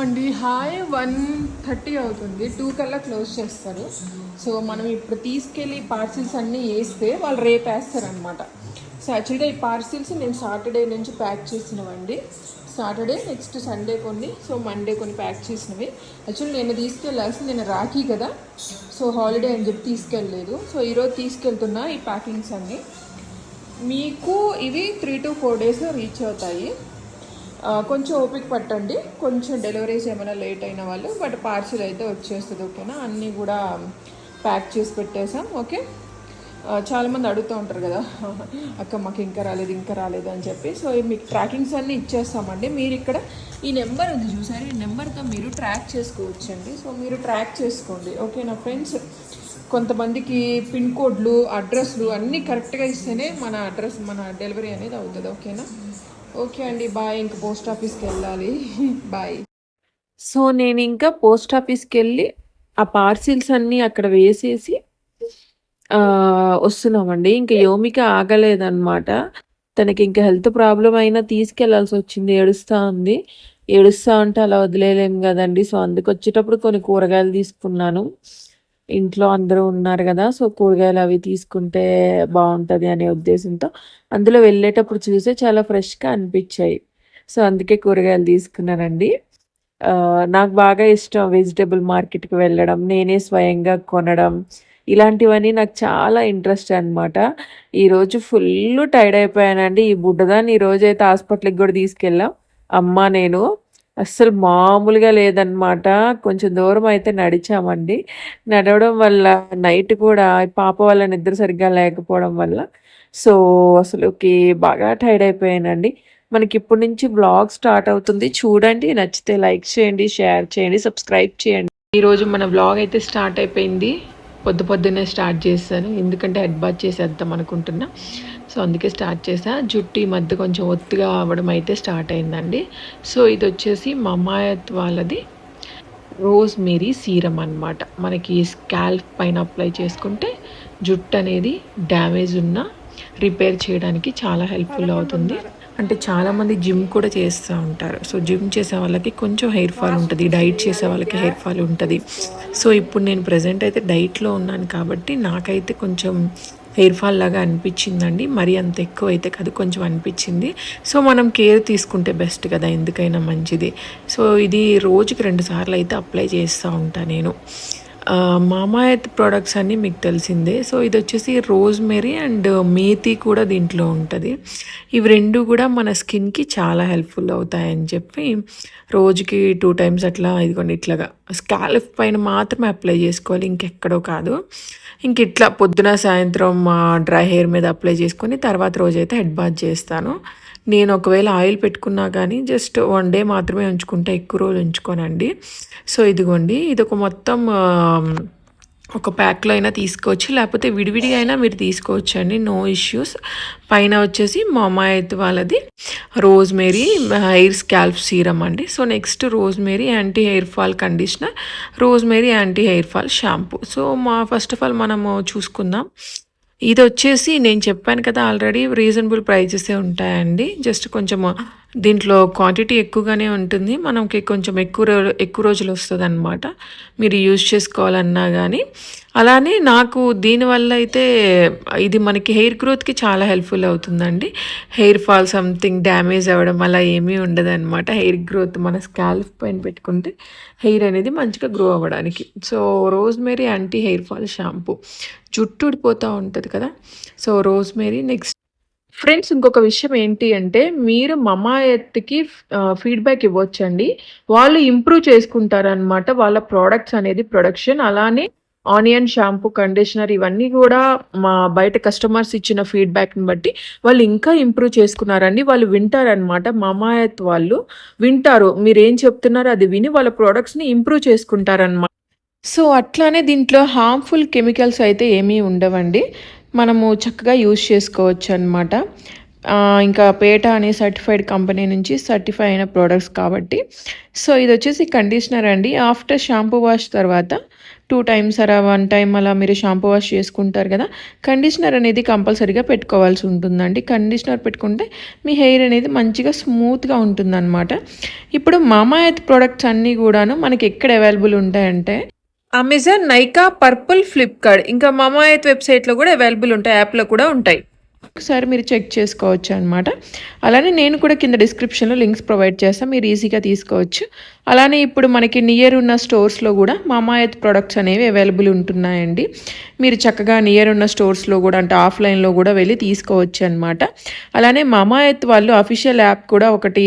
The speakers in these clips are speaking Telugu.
అండి హాయ్ వన్ థర్టీ అవుతుంది. టూ కల్లా క్లోజ్ చేస్తారు. సో మనం ఇప్పుడు తీసుకెళ్ళి పార్సిల్స్ అన్నీ వేస్తే వాళ్ళు రేపు వేస్తారనమాట సో యాక్చువల్గా ఈ పార్సిల్స్ నేను సాటర్డే నుంచి ప్యాక్ చేసినవండి. సాటర్డే నెక్స్ట్ సండే కొన్ని. సో మండే కొన్ని ప్యాక్ చేసినవి. యాక్చువల్లీ నేను తీసుకెళ్ళాల్సి నేను రాఖీ కదా. సో హాలిడే అని చెప్పి తీసుకెళ్ళలేదు. సో ఈరోజు తీసుకెళ్తున్నా ఈ ప్యాకింగ్స్ అన్నీ. మీకు ఇవి త్రీ టు ఫోర్ డేస్లో రీచ్ అవుతాయి. కొంచెం ఓపిక పట్టండి. కొంచెం డెలివరీస్ ఏమైనా లేట్ అయిన వాళ్ళు బట్ పార్సిల్ అయితే వచ్చేస్తుంది ఓకేనా? అన్నీ కూడా ప్యాక్ చేసి పెట్టేసాం ఓకే? చాలామంది అడుగుతూ ఉంటారు కదా అక్క మాకు ఇంకా రాలేదు ఇంకా రాలేదు అని చెప్పి. సో మీకు ట్రాకింగ్స్ అన్నీ ఇచ్చేస్తామండి. మీరు ఇక్కడ ఈ నెంబర్ ఉంది చూసారు? ఈ నెంబర్తో మీరు ట్రాక్ చేసుకోవచ్చండి. సో మీరు ట్రాక్ చేసుకోండి ఓకేనా ఫ్రెండ్స్? కొంతమందికి పిన్ కోడ్లు అడ్రస్లు అన్నీ కరెక్ట్గా ఇస్తేనే మన అడ్రస్ మన డెలివరీ అనేది అవుతుంది ఓకేనా? ఓకే అండి బాయ్. ఇంక పోస్ట్ ఆఫీస్కి వెళ్ళాలి. బాయ్. సో నేను ఇంకా పోస్ట్ ఆఫీస్కి వెళ్ళి ఆ పార్సిల్స్ అన్నీ అక్కడ వేసేసి వస్తున్నామండి. ఇంకా యోమిక ఆగలేదన్నమాట. తనకి ఇంకా హెల్త్ ప్రాబ్లం అయినా తీసుకెళ్ళాల్సి వచ్చింది. ఏడుస్తా ఉంది. ఏడుస్తా ఉంటే అలా వదిలేయలేము కదండి. సో అందుకు వచ్చేటప్పుడు కొన్ని కూరగాయలు తీసుకున్నాను. ఇంట్లో అందరూ ఉన్నారు కదా సో కూరగాయలు అవి తీసుకుంటే బాగుంటుంది అనే ఉద్దేశంతో అందులో వెళ్ళేటప్పుడు చూసే చాలా ఫ్రెష్గా అనిపించాయి. సో అందుకే కూరగాయలు తీసుకున్నానండి. నాకు బాగా ఇష్టం వెజిటబుల్ మార్కెట్కి వెళ్ళడం నేనే స్వయంగా కొనడం ఇలాంటివన్నీ నాకు చాలా ఇంట్రెస్ట్ అనమాట ఈరోజు ఫుల్ టైర్డ్ అయిపోయానండి. ఈ బుడ్డదాన్ని ఈరోజు అయితే హాస్పిటల్కి కూడా తీసుకెళ్ళాం. అమ్మ నేను అస్సలు మామూలుగా లేదనమాట కొంచెం దూరం అయితే నడిచామండి. నడవడం వల్ల నైట్ కూడా పాప వల్ల నిద్ర సరిగ్గా లేకపోవడం వల్ల. సో అసలుకి బాగా టైర్డ్ అయిపోయానండి. మనకి ఇప్పటి నుంచి బ్లాగ్ స్టార్ట్ అవుతుంది. చూడండి నచ్చితే లైక్ చేయండి షేర్ చేయండి సబ్స్క్రైబ్ చేయండి. ఈరోజు మన బ్లాగ్ అయితే స్టార్ట్ అయిపోయింది. పొద్దు పొద్దున్నే స్టార్ట్ చేశాను. ఎందుకంటే హెడ్ బాత్ చేసేద్దాం అనుకుంటున్నా. సో అందుకే స్టార్ట్ చేసా జుట్టు ఈ మధ్య కొంచెం ఒత్తుగా అవ్వడం అయితే స్టార్ట్ అయిందండి. సో ఇది వచ్చేసి మమాయత్ వాళ్ళది రోజ్ మేరీ సీరం అన్నమాట. మనకి స్కాల్ప్ పైన అప్లై చేసుకుంటే జుట్టు అనేది డ్యామేజ్ ఉన్నా రిపేర్ చేయడానికి చాలా హెల్ప్ఫుల్ అవుతుంది. అంటే చాలామంది జిమ్ కూడా చేస్తూ ఉంటారు. సో జిమ్ చేసే వాళ్ళకి కొంచెం హెయిర్ ఫాల్ ఉంటుంది డైట్ చేసే వాళ్ళకి హెయిర్ ఫాల్ ఉంటుంది. సో ఇప్పుడు నేను ప్రజెంట్ అయితే డైట్లో ఉన్నాను కాబట్టి నాకైతే కొంచెం హెయిర్ ఫాల్ లాగా అనిపించిందండి. మరి అంత ఎక్కువ అయితే కాదు కొంచెం అనిపించింది. సో మనం కేర్ తీసుకుంటే బెస్ట్ కదా ఎందుకైనా మంచిది. సో ఇది రోజుకి రెండు సార్లు అయితే అప్లై చేస్తూ ఉంటాను నేను. మామా ఎత్ ప్రోడక్ట్స్ అన్నీ మీకు తెలిసిందే. సో ఇది వచ్చేసి రోజ్ మెరీ అండ్ మేతి కూడా దీంట్లో ఉంటుంది. ఇవి రెండు కూడా మన స్కిన్కి చాలా హెల్ప్ఫుల్ అవుతాయని చెప్పి రోజుకి టూ టైమ్స్ అట్లా ఇదిగోండి ఇట్లాగా. స్కాల్ఫ్ పైన మాత్రమే అప్లై చేసుకోవాలి ఇంకెక్కడో కాదు. ఇంక ఇట్లా పొద్దున సాయంత్రం డ్రై హెయిర్ మీద అప్లై చేసుకొని తర్వాత రోజైతే హెడ్ బాత్ చేస్తాను. నేను ఒకవేళ ఆయిల్ పెట్టుకున్నా కానీ జస్ట్ వన్ డే మాత్రమే ఉంచుకుంటే ఎక్కువ రోజులు ఉంచుకోనండి. సో ఇదిగోండి ఇది ఒక మొత్తం ఒక ప్యాక్లో అయినా తీసుకోవచ్చు. లేకపోతే విడివిడిగా అయినా మీరు తీసుకోవచ్చు అండి నో ఇష్యూస్. పైన వచ్చేసి మామాయత్ వాళ్ళది rosemary hair scalp serum అండి. So next rosemary anti hair fall conditioner rosemary anti hair fall shampoo. So మా ఫస్ట్ ఆఫ్ ఆల్ మనము చూసుకుందాం. ఇది వచ్చేసి నేను చెప్పాను కదా ఆల్రెడీ రీజనబుల్ ప్రైజెసే ఉంటాయండి. జస్ట్ కొంచెం దీంట్లో క్వాంటిటీ ఎక్కువగానే ఉంటుంది. మనకి కొంచెం ఎక్కువ రో- ఎక్కువ రోజులు వస్తుంది అనమాట మీరు యూజ్ చేసుకోవాలన్నా కానీ అలానే నాకు దీనివల్ల అయితే ఇది మనకి హెయిర్ గ్రోత్కి చాలా హెల్ప్ఫుల్ అవుతుందండి. హెయిర్ ఫాల్ సంథింగ్ డ్యామేజ్ అవ్వడం అలా ఏమీ ఉండదు అనమాట హెయిర్ గ్రోత్ మన స్కాల్ఫ్ పైన పెట్టుకుంటే హెయిర్ అనేది మంచిగా గ్రో అవ్వడానికి. So rosemary anti hair fall shampoo జుట్టు ఊడిపోతూ ఉంటుంది కదా. So rosemary next friends ఇంకొక విషయం ఏంటి అంటే మీరు మమాయత్కి ఫీడ్బ్యాక్ ఇవ్వచ్చండి. వాళ్ళు ఇంప్రూవ్ చేసుకుంటారనమాట వాళ్ళ ప్రోడక్ట్స్ అనేది ప్రొడక్షన్ అలానే ఆనియన్ షాంపూ కండిషనర్ ఇవన్నీ కూడా మా బయట కస్టమర్స్ ఇచ్చిన ఫీడ్బ్యాక్ని బట్టి వాళ్ళు ఇంకా ఇంప్రూవ్ చేసుకున్నారండి వాళ్ళు వింటారనమాట మమాయత్ వాళ్ళు వింటారు. మీరు ఏం చెప్తున్నారో అది విని వాళ్ళ ప్రోడక్ట్స్ని ఇంప్రూవ్ చేసుకుంటారనమాట సో అట్లానే దీంట్లో హార్మ్ఫుల్ కెమికల్స్ అయితే ఏమీ ఉండవండి. మనము చక్కగా యూజ్ చేసుకోవచ్చు అనమాట ఇంకా పేట అనే సర్టిఫైడ్ కంపెనీ నుంచి సర్టిఫై అయిన ప్రోడక్ట్స్ కాబట్టి. సో ఇది వచ్చేసి కండిషనర్ అండి. ఆఫ్టర్ షాంపూ వాష్ తర్వాత టూ టైమ్స్ అలా వన్ టైం అలా మీరు షాంపూ వాష్ చేసుకుంటారు కదా. కండిషనర్ అనేది కంపల్సరీగా పెట్టుకోవాల్సి ఉంటుందండి. కండిషనర్ పెట్టుకుంటే మీ హెయిర్ అనేది మంచిగా స్మూత్గా ఉంటుందన్నమాట. ఇప్పుడు మామాయత్ ప్రోడక్ట్స్ అన్నీ కూడాను మనకి ఎక్కడ అవైలబుల్ ఉంటాయంటే అమెజాన్ నైకా పర్పుల్ ఫ్లిప్కార్ట్ ఇంకా మమాయత్ వెబ్సైట్లో కూడా అవైలబుల్ ఉంటాయి. యాప్లో కూడా ఉంటాయి. ఒకసారి మీరు చెక్ చేసుకోవచ్చు అనమాట అలానే నేను కూడా కింద డిస్క్రిప్షన్లో లింక్స్ ప్రొవైడ్ చేస్తాను మీరు ఈజీగా తీసుకోవచ్చు. అలానే ఇప్పుడు మనకి నియర్ ఉన్న స్టోర్స్లో కూడా మామాయత్ ప్రొడక్ట్స్ అనేవి అవైలబుల్ ఉంటున్నాయండి. మీరు చక్కగా నియర్ ఉన్న స్టోర్స్లో కూడా అంటే ఆఫ్లైన్లో కూడా వెళ్ళి తీసుకోవచ్చు అనమాట అలానే మామాయత్ వాళ్ళు అఫీషియల్ యాప్ కూడా ఒకటి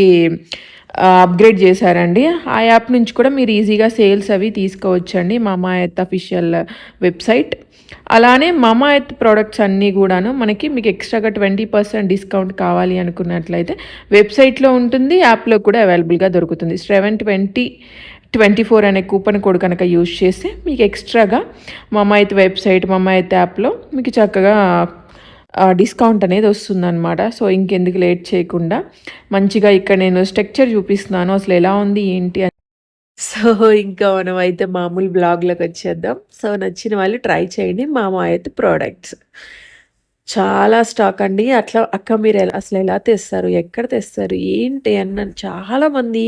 అప్గ్రేడ్ చేశారండి. ఆ యాప్ నుంచి కూడా మీరు ఈజీగా సేల్స్ అవి తీసుకోవచ్చండి మామాయత్ అఫీషియల్ వెబ్సైట్ అలానే మామాయత్ ప్రోడక్ట్స్ అన్నీ కూడాను మనకి మీకు ఎక్స్ట్రాగా ట్వంటీ పర్సెంట్ డిస్కౌంట్ కావాలి అనుకున్నట్లయితే వెబ్సైట్లో ఉంటుంది యాప్లో కూడా అవైలబుల్గా దొరుకుతుంది. సెవెన్ ట్వంటీ ట్వంటీ ఫోర్ అనే కూపన్ కోడ్ కనుక యూజ్ చేస్తే మీకు ఎక్స్ట్రాగా మమాయత్ వెబ్సైట్ మమాయత్ యాప్లో మీకు చక్కగా డిస్కౌంట్ అనేది వస్తుందన్నమాట. సో ఇంకెందుకు లేట్ చేయకుండా మంచిగా ఇక్కడ నేను స్ట్రక్చర్ చూపిస్తున్నాను. అసలు ఎలా ఉంది ఏంటి అని. సో ఇంకా మనం అయితే మామూలు బ్లాగ్లోకి వచ్చేద్దాం. సో నచ్చిన వాళ్ళు ట్రై చేయండి. మామాయత్ ప్రోడక్ట్స్ చాలా స్టాక్ అండి. అట్లా అక్క మీరు ఎలా అసలు ఎలా తెస్తారు? ఎక్కడ తెస్తారు? ఏంటి? అన్న చాలామంది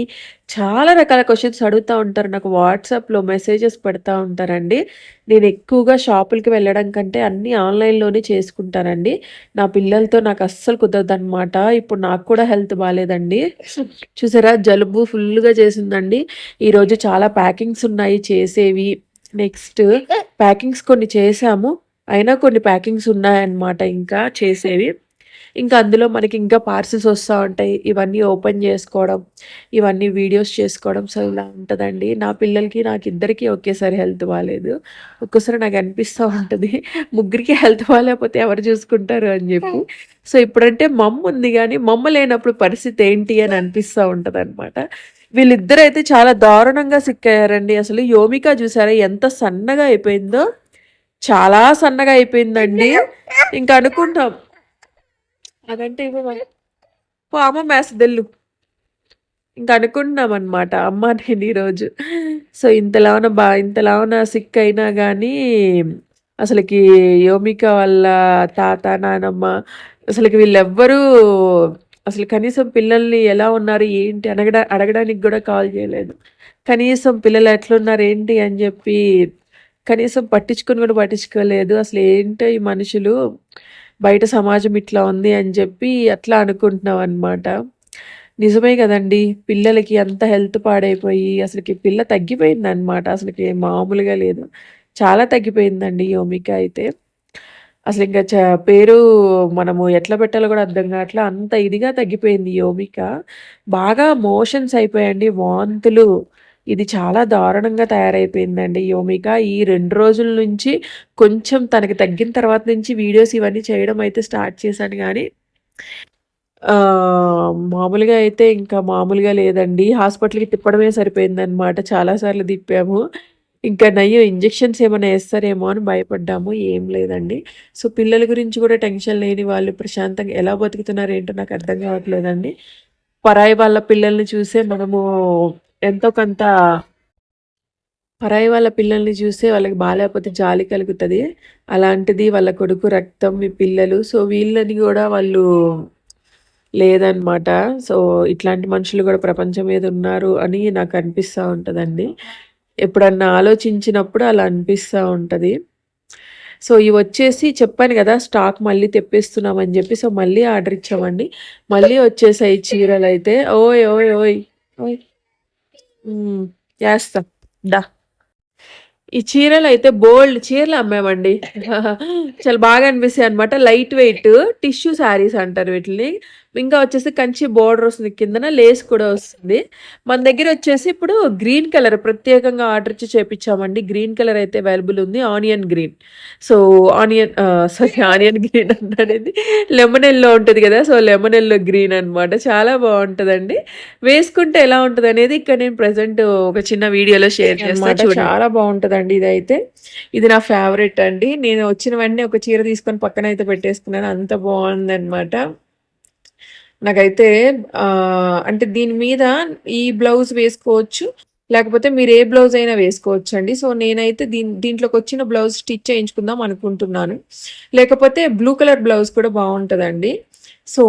చాలా రకాల క్వశ్చన్స్ అడుగుతూ ఉంటారు. నాకు వాట్సాప్లో మెసేజెస్ పెడతా ఉంటారండి. నేను ఎక్కువగా షాపులకి వెళ్ళడం కంటే అన్నీ ఆన్లైన్లోనే చేసుకుంటానండి. నా పిల్లలతో నాకు అస్సలు కుదరదన్నమాట. ఇప్పుడు నాకు కూడా హెల్త్ బాగాలేదండి చూసారా? జలుబు ఫుల్గా చేసిందండి. ఈరోజు చాలా ప్యాకింగ్స్ ఉన్నాయి చేసేవి. నెక్స్ట్ ప్యాకింగ్స్ కొన్ని చేసాము. అయినా కొన్ని ప్యాకింగ్స్ ఉన్నాయన్నమాట ఇంకా చేసేవి. ఇంకా అందులో మనకి ఇంకా పార్సిల్స్ వస్తూ ఉంటాయి. ఇవన్నీ ఓపెన్ చేసుకోవడం ఇవన్నీ వీడియోస్ చేసుకోవడం సో ఇలా ఉంటుందండి. నా పిల్లలకి నాకు ఇద్దరికి ఒకేసారి హెల్త్ బాగాలేదు ఒక్కోసారి నాకు అనిపిస్తూ ఉంటుంది ముగ్గురికి హెల్త్ బాగాలేకపోతే ఎవరు చూసుకుంటారు అని చెప్పి. సో ఇప్పుడంటే మమ్మ ఉంది కానీ మమ్మ లేనప్పుడు పరిస్థితి ఏంటి అని అనిపిస్తూ ఉంటుంది అనమాట వీళ్ళిద్దరైతే చాలా దారుణంగా సిక్ అయ్యారండి. అసలు యోమిక చూసారా ఎంత సన్నగా అయిపోయిందో. చాలా సన్నగా అయిపోయిందండి. ఇంకా అనుకుంటాం. అదంటే ఇవ్వ అమ్మ మేసదెల్లు ఇంకా అనుకుంటున్నాం అనమాట అమ్మ నేను ఈరోజు. సో ఇంతలావున బా ఇంతలావున సిక్ అయినా కానీ అసలుకి యోమిక వాళ్ళ తాత నానమ్మ అసలుకి వీళ్ళెవ్వరూ అసలు కనీసం పిల్లల్ని ఎలా ఉన్నారు ఏంటి అనగడా అడగడానికి కూడా కాల్ చేయలేదు. కనీసం పిల్లలు ఎట్లున్నారు ఏంటి అని చెప్పి కనీసం పట్టించుకుని కూడా పట్టించుకోలేదు. అసలు ఏంటో ఈ మనుషులు బయట సమాజం ఇట్లా ఉంది అని చెప్పి అట్లా అనుకుంటున్నాం అనమాట నిజమే కదండి. పిల్లలకి అంత హెల్త్ పాడైపోయి అసలుకి పిల్ల తగ్గిపోయింది అనమాట అసలుకి మామూలుగా లేదు. చాలా తగ్గిపోయిందండి యోమిక అయితే. అసలు ఇంకా చ పేరు మనము ఎట్లా పెట్టాలో కూడా అర్థం కావట్లే. అంత ఇదిగా తగ్గిపోయింది యోమిక బాగా మోషన్స్ అయిపోయాయండి వాంతులు. ఇది చాలా దారుణంగా తయారైపోయిందండి. యోమిక ఈ రెండు రోజుల నుంచి కొంచెం తనకి తగ్గిన తర్వాత నుంచి వీడియోస్ ఇవన్నీ చేయడం అయితే స్టార్ట్ చేశాను కానీ మామూలుగా అయితే ఇంకా మామూలుగా లేదండి. హాస్పిటల్కి తిప్పడమే సరిపోయిందనమాట చాలాసార్లు తిప్పాము. ఇంకా నయ్యో ఇంజెక్షన్స్ ఏమైనా వేస్తారేమో అని భయపడ్డాము. ఏం లేదండి. సో పిల్లల గురించి కూడా టెన్షన్ లేని వాళ్ళు ప్రశాంతంగా ఎలా బతుకుతున్నారు ఏంటో నాకు అర్థం కావట్లేదండి. పరాయి వాళ్ళ పిల్లల్ని చూసే మనము ఎంతో కొంత పరాయి వాళ్ళ పిల్లల్ని చూస్తే వాళ్ళకి బాగాలేకపోతే జాలి కలుగుతుంది. అలాంటిది వాళ్ళ కొడుకు రక్తం మీ పిల్లలు సో వీళ్ళని కూడా వాళ్ళు లేదనమాట. సో ఇట్లాంటి మనుషులు కూడా ప్రపంచం మీద ఉన్నారు అని నాకు అనిపిస్తూ ఉంటుందండి. ఎప్పుడన్నా ఆలోచించినప్పుడు అలా అనిపిస్తూ ఉంటుంది. సో ఇవి వచ్చేసి చెప్పాను కదా స్టాక్ మళ్ళీ తెప్పిస్తున్నామని చెప్పి సో మళ్ళీ ఆర్డర్ ఇచ్చామండి. మళ్ళీ వచ్చేసాయి చీరలు అయితే ఓయ్ ఓయ్ ఓయ్ ఓయ్. చేస్తా. డా ఈ చీరలు అయితే బోల్డ్ చీరలు అమ్మామండి చాలా బాగా అనిపిస్తాయి అనమాట లైట్ వెయిట్ టిష్యూ శారీస్ అంటారు వీటిని. ఇంకా వచ్చేసి కంచి బోర్డర్ వస్తుంది కిందన లేస్ కూడా వస్తుంది. మన దగ్గర వచ్చేసి ఇప్పుడు గ్రీన్ కలర్ ప్రత్యేకంగా ఆర్డర్ ఇచ్చి చేపించామండి. గ్రీన్ కలర్ అయితే అవైలబుల్ ఉంది onion green so onion sorry onion green అనేది లెమన్ ఎల్లో ఉంటుంది కదా సో లెమన్ ఎల్లో గ్రీన్ అనమాట చాలా బాగుంటుందండి. వేసుకుంటే ఎలా ఉంటుంది అనేది ఇక్కడ నేను ప్రజెంట్ ఒక చిన్న వీడియోలో షేర్ చేస్తాను చాలా బాగుంటుందండి ఇదైతే. ఇది నా ఫేవరెట్ అండి. నేను వచ్చిన వెంటనే ఒక చీర తీసుకొని పక్కన అయితే పెట్టేసుకున్నాను. అంత బాగుంది అనమాట నాకైతే అంటే దీని మీద ఈ బ్లౌజ్ వేసుకోవచ్చు. లేకపోతే మీరు ఏ బ్లౌజ్ అయినా వేసుకోవచ్చు అండి సో నేనైతే దీని దీంట్లోకి వచ్చిన బ్లౌజ్ స్టిచ్ చేయించుకుందాం అనుకుంటున్నాను. లేకపోతే బ్లూ కలర్ బ్లౌజ్ కూడా బాగుంటుందండి. సో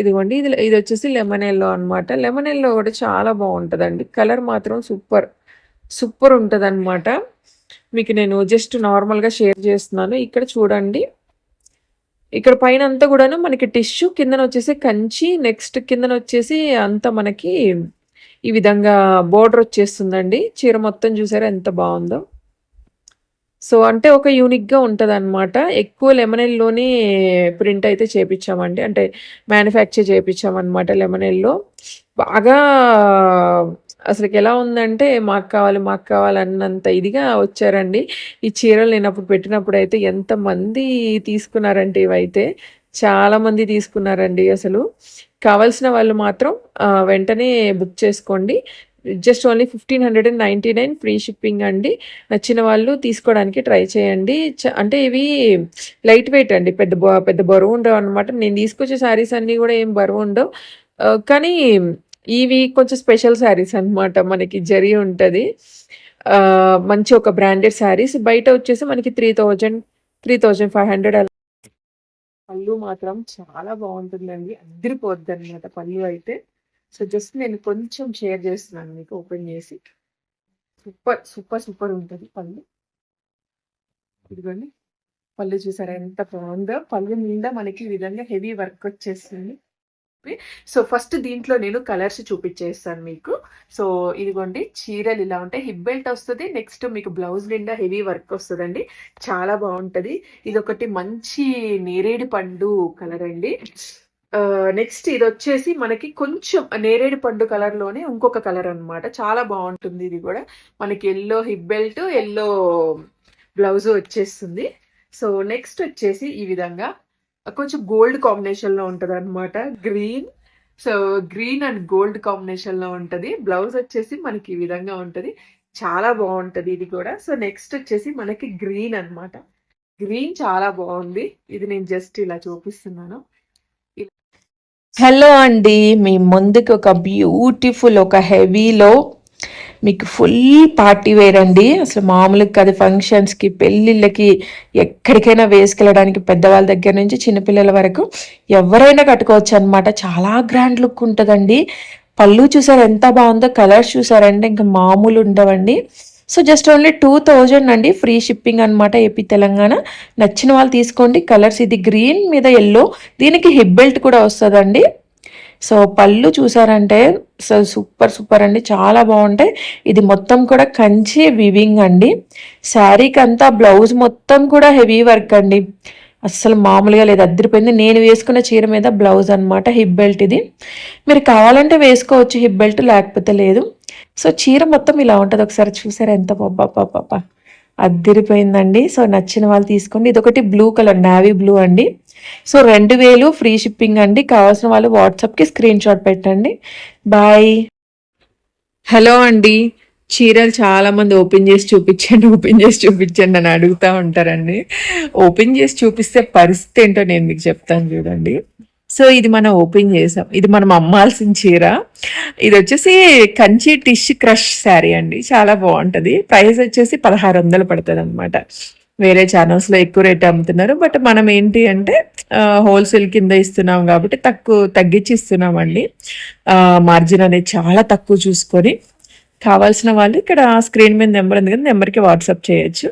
ఇదిగోండి ఇది ఇది వచ్చేసి లెమన్ ఎల్లో అనమాట లెమన్ ఎల్లో కూడా చాలా బాగుంటుందండి. కలర్ మాత్రం సూపర్ సూపర్ ఉంటుంది మీకు నేను జస్ట్ నార్మల్గా షేర్ చేస్తున్నాను. ఇక్కడ చూడండి. ఇక్కడ పైన అంతా కూడాను మనకి టిష్యూ కిందన వచ్చేసి కంచి నెక్స్ట్ కిందన వచ్చేసి అంతా మనకి ఈ విధంగా బోర్డర్ వచ్చేస్తుందండి. చీర మొత్తం చూసారా ఎంత బాగుందో. సో అంటే ఒక యూనిక్గా ఉంటుంది అనమాట ఎక్కువ లెమనెల్లోనే ప్రింట్ అయితే చేపించామండి అంటే మ్యానుఫ్యాక్చర్ చేపించామన్నమాట లెమనెల్లో. బాగా అసలుకి ఎలా ఉందంటే మాకు కావాలి మాకు కావాలి అన్నంత ఇదిగా వచ్చారండి. ఈ చీరలు నేను అప్పుడు పెట్టినప్పుడు అయితే ఎంతమంది తీసుకున్నారంటే ఇవైతే చాలామంది తీసుకున్నారండి అసలు. కావాల్సిన వాళ్ళు మాత్రం వెంటనే బుక్ చేసుకోండి. Just only fifteen hundred and ninety nine free shipping అండి. నచ్చిన వాళ్ళు తీసుకోవడానికి ట్రై చేయండి. చ- అంటే ఇవి లైట్ వెయిట్ అండి. పెద్ద బ- పెద్ద బరువు ఉండవు అనమాట నేను తీసుకొచ్చే శారీస్ అన్నీ కూడా ఏం బరువు ఉండవు. కానీ ఇవి కొంచెం స్పెషల్ శారీస్ అన్నమాట. మనకి జరి ఉంటుంది. మంచి ఒక బ్రాండెడ్ శారీస్ బయట వచ్చేసి మనకి three thousand three thousand five hundred పళ్ళు మాత్రం చాలా బాగుంటుందండి. అద్దరిపోద్ది అనమాట పళ్ళు అయితే. సో జస్ట్ నేను కొంచెం షేర్ చేస్తున్నాను మీకు ఓపెన్ చేసి. సూపర్ సూపర్ సూపర్ ఉంటుంది పళ్ళు. ఇదిగోండి. పళ్ళు చూసారా ఎంత బాగుందో. పళ్ళు నిండా మనకి ఈ విధంగా హెవీ వర్క్ వచ్చేస్తుంది. సో ఫస్ట్ దీంట్లో నేను కలర్స్ చూపించేస్తాను మీకు. సో ఇదిగోండి చీరలు ఇలా ఉంటాయి. హిప్ బెల్ట్ వస్తుంది. నెక్స్ట్ మీకు బ్లౌజ్ నిండా హెవీ వర్క్ వస్తుందండి. చాలా బాగుంటుంది. ఇది ఒకటి మంచి నేరేడు పండు కలర్ అండి. నెక్స్ట్ ఇది వచ్చేసి మనకి కొంచెం నేరేడు పండు కలర్లోనే ఇంకొక కలర్ అనమాట చాలా బాగుంటుంది ఇది కూడా. మనకి yellow hip belt yellow blouse వచ్చేస్తుంది. సో నెక్స్ట్ వచ్చేసి ఈ విధంగా కొంచెం గోల్డ్ కాంబినేషన్లో ఉంటది అనమాట green so green and gold కాంబినేషన్లో ఉంటది. బ్లౌజ్ వచ్చేసి మనకి ఈ విధంగా ఉంటది. చాలా బాగుంటది ఇది కూడా. సో నెక్స్ట్ వచ్చేసి మనకి గ్రీన్ అన్నమాట. గ్రీన్ చాలా బాగుంది. ఇది నేను జస్ట్ ఇలా చూపిస్తున్నాను. హలో అండి. మీ ముందుకు ఒక బ్యూటిఫుల్ ఒక హెవీలో మీకు ఫుల్ పార్టీ వేర్ అండి. అసలు మామూలుగా కాదు ఫంక్షన్స్కి పెళ్ళిళ్ళకి ఎక్కడికైనా వేసుకెళ్ళడానికి పెద్దవాళ్ళ దగ్గర నుంచి చిన్నపిల్లల వరకు ఎవరైనా కట్టుకోవచ్చు అనమాట చాలా గ్రాండ్ లుక్ ఉంటుందండి. పళ్ళు చూసారు ఎంత బాగుందో కలర్స్ చూసారంటే ఇంకా మామూలు ఉండవండి. So just only two thousand అండి. ఫ్రీ షిప్పింగ్ అనమాట ఏపీ తెలంగాణ. నచ్చిన వాళ్ళు తీసుకోండి. కలర్స్ ఇది గ్రీన్ మీద ఎల్లో దీనికి హిప్ బెల్ట్ కూడా వస్తుందండి. సో పళ్ళు చూసారంటే సో సూపర్ సూపర్ అండి. చాలా బాగుంటాయి. ఇది మొత్తం కూడా కంచి వివింగ్ అండి. శారీకి అంతా బ్లౌజ్ మొత్తం కూడా హెవీ వర్క్ అండి. అస్సలు మామూలుగా లేదు. అద్దరిపోయింది. నేను వేసుకున్న చీర మీద బ్లౌజ్ అన్నమాట హిప్ బెల్ట్ ఇది. మీరు కావాలంటే వేసుకోవచ్చు హిప్ బెల్ట్ లేకపోతే లేదు. సో చీర మొత్తం ఇలా ఉంటుంది. ఒకసారి చూసారా ఎంత పాప అద్దరిపోయిందండి. సో నచ్చిన వాళ్ళు తీసుకోండి. ఇది ఒకటి బ్లూ కలర్ నావీ బ్లూ అండి. సో రెండు వేలు ఫ్రీ షిప్పింగ్ అండి. కావాల్సిన వాళ్ళు వాట్సాప్కి స్క్రీన్ షాట్ పెట్టండి. బాయ్ హలో అండి. చీరలు చాలామంది ఓపెన్ చేసి చూపించండి ఓపెన్ చేసి చూపించండి అని అడుగుతూ ఉంటారండి. ఓపెన్ చేసి చూపిస్తే పరిస్థితి ఏంటో నేను మీకు చెప్తాను చూడండి. సో ఇది మనం ఓపెన్ చేసాం. ఇది మనం అమ్మాల్సిన చీర. ఇది వచ్చేసి కంచి టిష్ క్రష్ శారీ అండి. చాలా బాగుంటుంది. ప్రైస్ వచ్చేసి పదహారు వందలు పడుతుంది అనమాట వేరే ఛానల్స్లో ఎక్కువ రేట్ అమ్ముతున్నారు. బట్ మనం ఏంటి అంటే హోల్సేల్ కింద ఇస్తున్నాం కాబట్టి తక్కువ తగ్గించి ఇస్తున్నామండి. మార్జిన్ అనేది చాలా తక్కువ చూసుకొని కావాల్సిన వాళ్ళు ఇక్కడ స్క్రీన్ మీద నెంబర్ ఉంది కదా నెంబర్కి వాట్సాప్ చేయొచ్చు.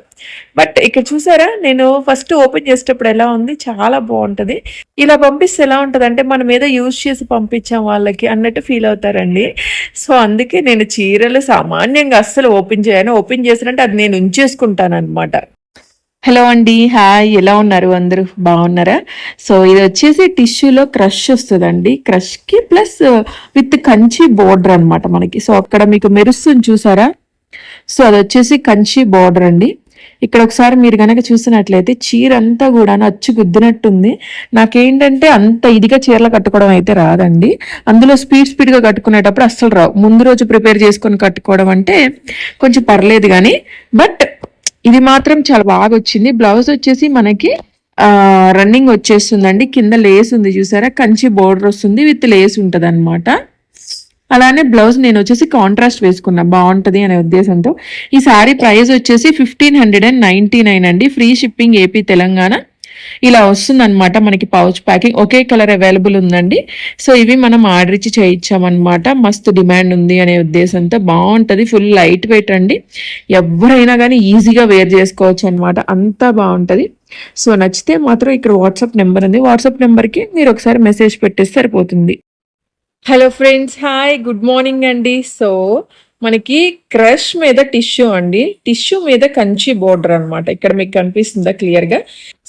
బట్ ఇక్కడ చూసారా నేను ఫస్ట్ ఓపెన్ చేసేటప్పుడు ఎలా ఉంది చాలా బాగుంటుంది. ఇలా పంపిస్తే ఎలా ఉంటుంది అంటే మనం ఏదో యూజ్ చేసి పంపించాం వాళ్ళకి అన్నట్టు ఫీల్ అవుతారండి. సో అందుకే నేను చీరలు సామాన్యంగా అస్సలు ఓపెన్ చేయను. ఓపెన్ చేసినట్టు అది నేను ఉంచేసుకుంటాను అనమాట హలో అండి హాయ్ ఎలా ఉన్నారు అందరూ? బాగున్నారా? సో ఇది వచ్చేసి టిష్యూలో క్రష్ వస్తుందండి. క్రష్కి ప్లస్ విత్ కంచి బోర్డర్ అన్నమాట మనకి. సో అక్కడ మీకు మెరుస్తుంది చూసారా? సో అది వచ్చేసి కంచి బోర్డర్ అండి. ఇక్కడ ఒకసారి మీరు కనుక చూసినట్లయితే చీర అంతా కూడా అచ్చు గుద్దినట్టుంది నాకేంటంటే అంత ఇదిగా చీరలు కట్టుకోవడం అయితే రాదండి. అందులో స్పీడ్ స్పీడ్గా కట్టుకునేటప్పుడు అస్సలు రావు. ముందు రోజు ప్రిపేర్ చేసుకొని కట్టుకోవడం అంటే కొంచెం పర్లేదు కానీ బట్ ఇది మాత్రం చాలా బాగా వచ్చింది. బ్లౌజ్ వచ్చేసి మనకి రన్నింగ్ వచ్చేస్తుందండి. కింద లేస్ ఉంది చూసారా? కంచి బోర్డర్ వస్తుంది విత్ లేస్ ఉంటుంది అనమాట అలానే బ్లౌజ్ నేను వచ్చేసి కాంట్రాస్ట్ వేసుకున్నా. బాగుంటుంది అనే ఉద్దేశంతో. ఈ సారీ ప్రైస్ వచ్చేసి fifteen hundred and ninety nine అండి. Free shipping AP Telangana. ఇలా వస్తుందన్నమాట మనకి పౌచ్ ప్యాకింగ్ ఒకే కలర్ అవైలబుల్ ఉందండి. సో ఇవి మనం ఆర్డర్ ఇచ్చి చేయించామన్నమాట. మస్తు డిమాండ్ ఉంది అనే ఉద్దేశంతో బాగుంటుంది. ఫుల్ లైట్ వెయిట్ అండి. ఎవరైనా కానీ ఈజీగా వేర్ చేసుకోవచ్చు అనమాట అంతా బాగుంటుంది. సో నచ్చితే మాత్రం ఇక్కడ వాట్సాప్ నెంబర్ ఉంది. వాట్సాప్ నెంబర్కి మీరు ఒకసారి మెసేజ్ పెట్టేస్తే సరిపోతుంది. Hello friends hi good morning అండి. సో మనకి క్రష్ మీద టిష్యూ అండి. టిష్యూ మీద కంచి బోర్డర్ అన్నమాట. ఇక్కడ మీకు కనిపిస్తుందా క్లియర్గా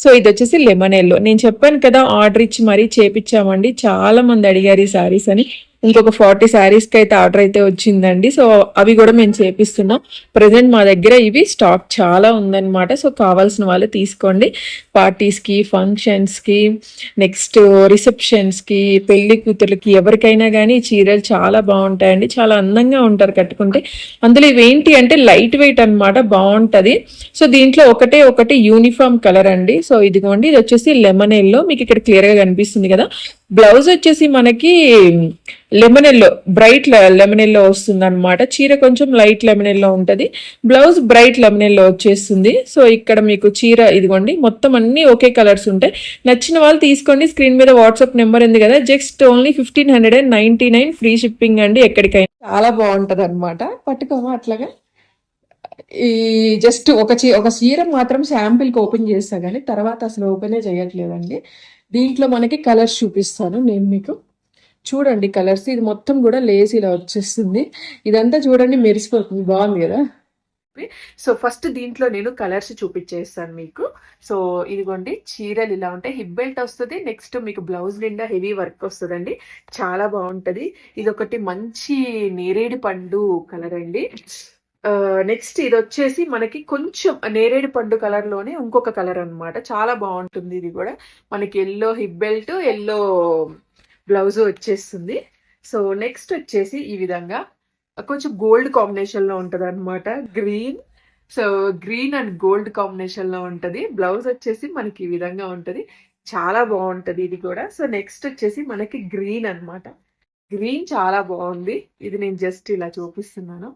సో ఇది వచ్చేసి లెమన్ ఎల్లో. నేను చెప్పాను కదా ఆర్డర్ ఇచ్చి మరీ చేపించామండి చాలా మంది అడిగారు ఈ సారీస్ అని. ఇంకొక ఫార్టీ శారీస్కి అయితే ఆర్డర్ అయితే వచ్చిందండి. సో అవి కూడా మేము చేపిస్తున్నాం. ప్రజెంట్ మా దగ్గర ఇవి స్టాక్ చాలా ఉందన్నమాట. సో కావాల్సిన వాళ్ళు తీసుకోండి. పార్టీస్కి ఫంక్షన్స్కి నెక్స్ట్ రిసెప్షన్స్కి పెళ్ళి కూతుర్లకి ఎవరికైనా కానీ చీరలు చాలా బాగుంటాయండి. చాలా అందంగా ఉంటారు కట్టుకుంటే. అందులో ఇవేంటి అంటే లైట్ వెయిట్ అన్నమాట. బాగుంటుంది. సో దీంట్లో ఒకటే ఒకటి యూనిఫామ్ కలర్ అండి. సో ఇదిగోండి ఇది వచ్చేసి లెమన్ ఎల్లో. మీకు ఇక్కడ క్లియర్గా కనిపిస్తుంది కదా. బ్లౌజ్ వచ్చేసి మనకి lemon yellow bright lemon yellow వస్తుంది అనమాట చీర కొంచెం లైట్ లెమన్ ఎల్లో ఉంటుంది. బ్లౌజ్ బ్రైట్ లెమన్ ఎల్లో వచ్చేస్తుంది. సో ఇక్కడ మీకు చీర ఇదిగోండి. మొత్తం అన్ని ఒకే కలర్స్ ఉంటాయి. నచ్చిన వాళ్ళు తీసుకోండి. స్క్రీన్ మీద వాట్సాప్ నెంబర్ ఉంది కదా. Just only fifteen hundred and ninety nine free shipping అండి ఎక్కడికైనా. చాలా బాగుంటది అనమాట పట్టుకోమా అట్లాగా? ఈ జస్ట్ ఒక చీ ఒక చీర మాత్రం శాంపిల్కి ఓపెన్ చేస్తా కానీ తర్వాత అసలు ఓపెనే చేయట్లేదండి. దీంట్లో మనకి కలర్స్ చూపిస్తాను నేను మీకు. చూడండి కలర్స్ ఇది మొత్తం కూడా లేస్ ఇలా వచ్చేస్తుంది. ఇదంతా చూడండి మెరిసిపోతుంది బాగుంది కదా? సో ఫస్ట్ దీంట్లో నేను కలర్స్ చూపించేస్తాను మీకు. సో ఇదిగోండి చీరలు ఇలా ఉంటాయి. హిప్ బెల్ట్ వస్తుంది నెక్స్ట్ మీకు బ్లౌజ్ నిండా హెవీ వర్క్ వస్తుందండి. చాలా బాగుంటుంది. ఇది ఒకటి మంచి నేరేడు పండు కలర్ అండి. నెక్స్ట్ ఇది వచ్చేసి మనకి కొంచెం నేరేడు పండు కలర్లోనే ఇంకొక కలర్ అనమాట చాలా బాగుంటుంది ఇది కూడా. మనకి yellow hip belt yellow blouse వచ్చేస్తుంది. సో నెక్స్ట్ వచ్చేసి ఈ విధంగా కొంచెం గోల్డ్ కాంబినేషన్లో ఉంటది అనమాట green so green and gold కాంబినేషన్లో ఉంటది. బ్లౌజ్ వచ్చేసి మనకి ఈ విధంగా ఉంటది. చాలా బాగుంటది ఇది కూడా. సో నెక్స్ట్ వచ్చేసి మనకి గ్రీన్ అన్నమాట. గ్రీన్ చాలా బాగుంది. ఇది నేను జస్ట్ ఇలా చూపిస్తున్నాను.